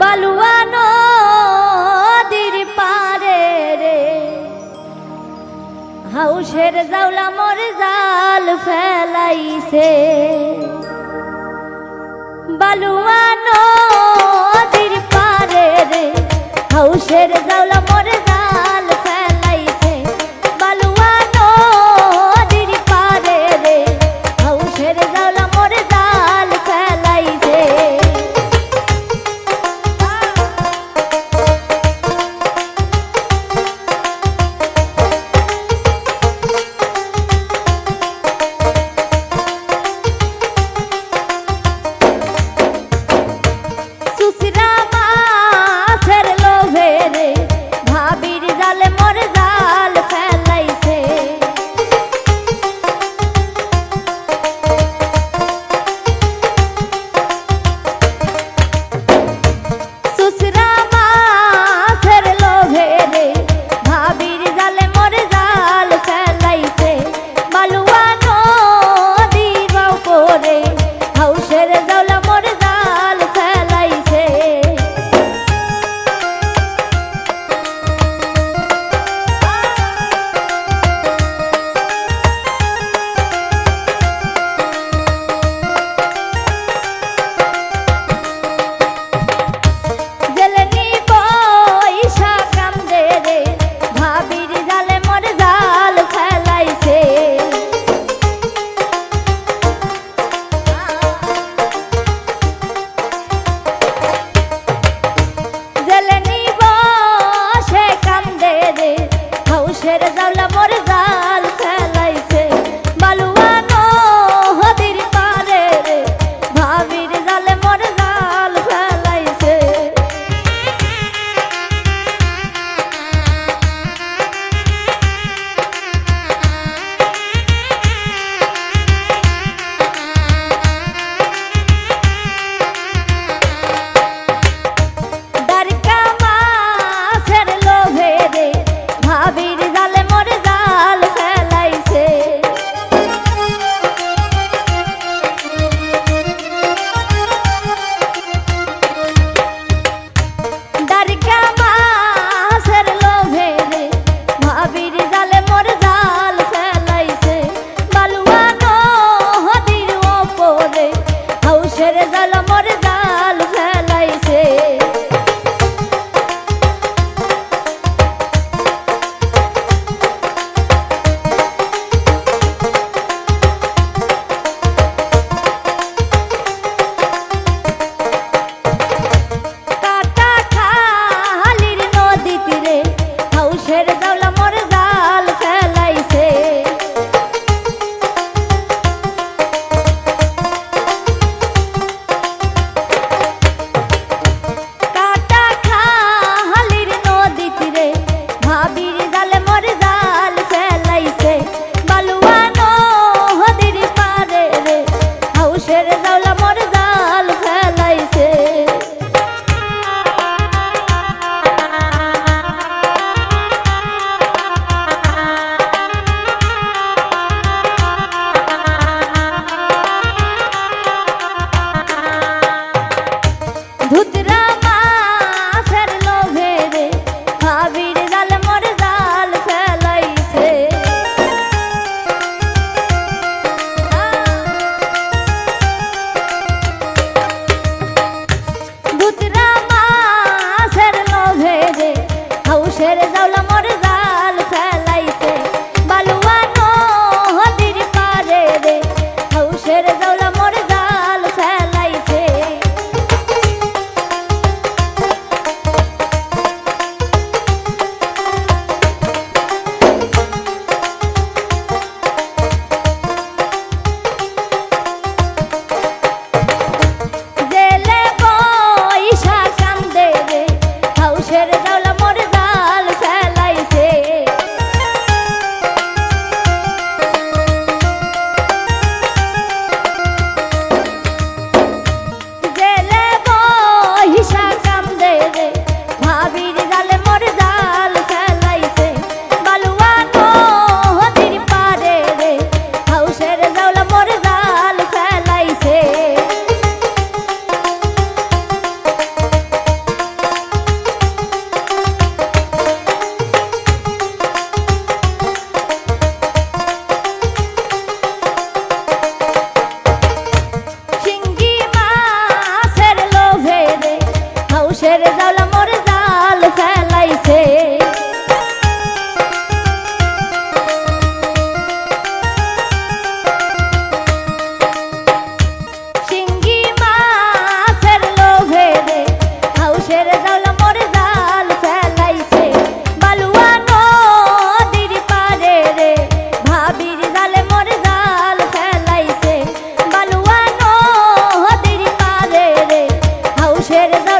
বালুয়ানো নদীর পারে রে। হাউসের জাউলা মোর জাল ফেলাইছে। বালুয়ানো নদীর পারে রে, হাউসের জাউলা মোর জাল Merda